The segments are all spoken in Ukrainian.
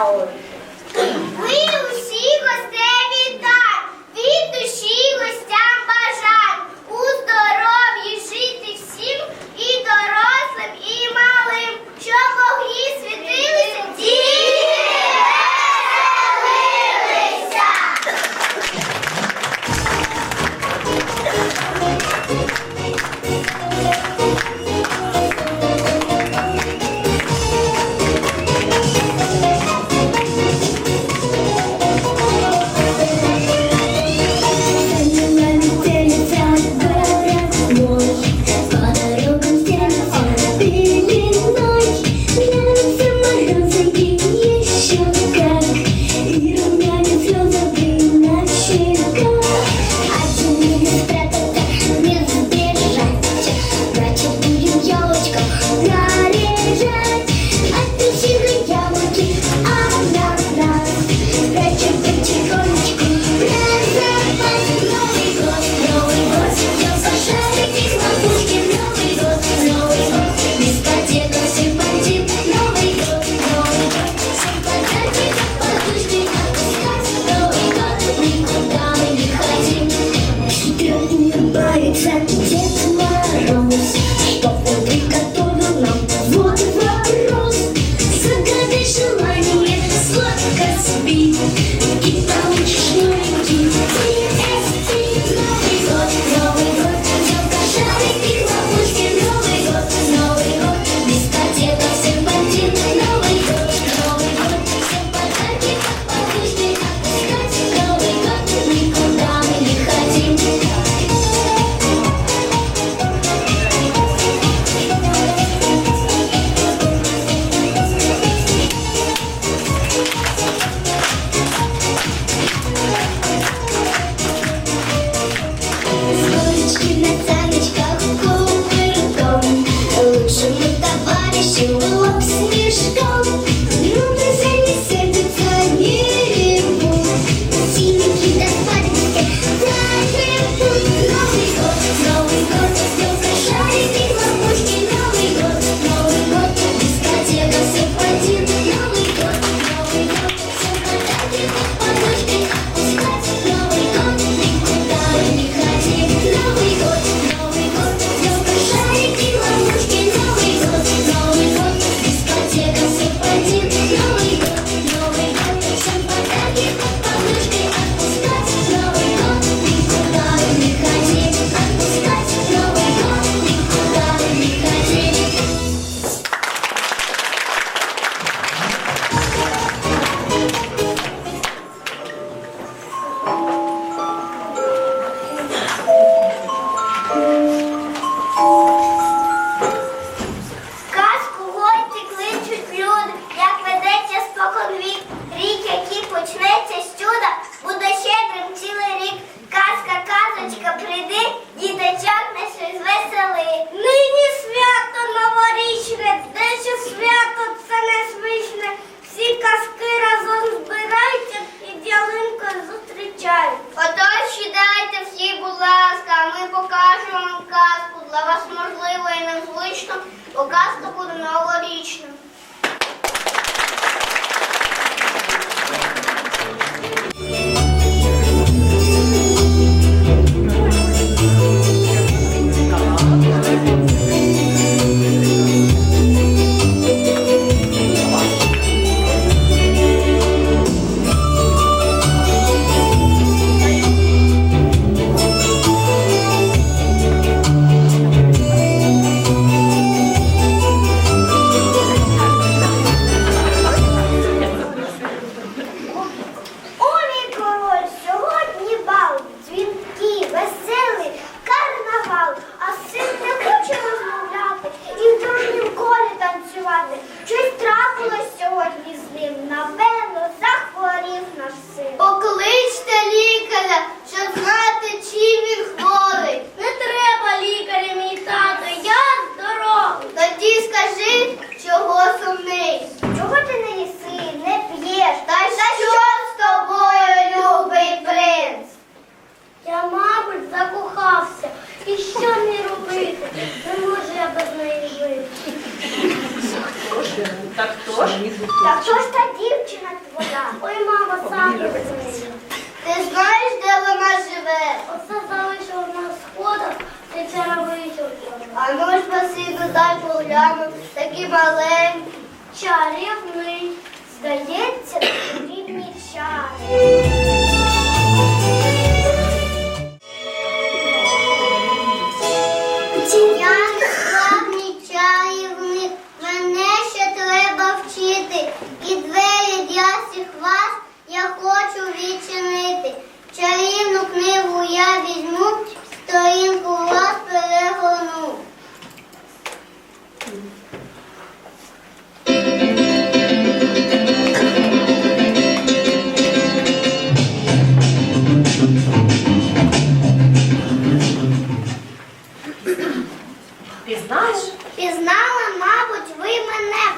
aula.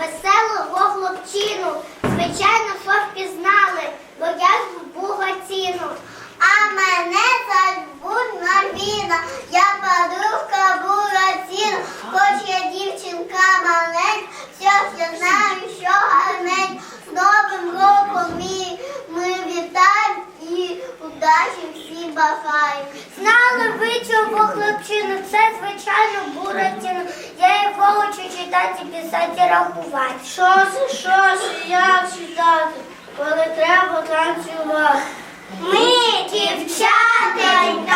веселого хлопчину. Звичайно, все знали, бо я з бугатіну. А мене забудна віна, я подружка буратіна, хоч я дівчинка маленька, все я знаю, що гарненько. З Новим роком ми, ми вітаємо і удачі багаю. Знали ви цього хлопчину, це звичайно Буратіно. Я його учу читати, писати, рахувати. Шоси, шоси, як читати, коли треба танцювати. Ми дівчата.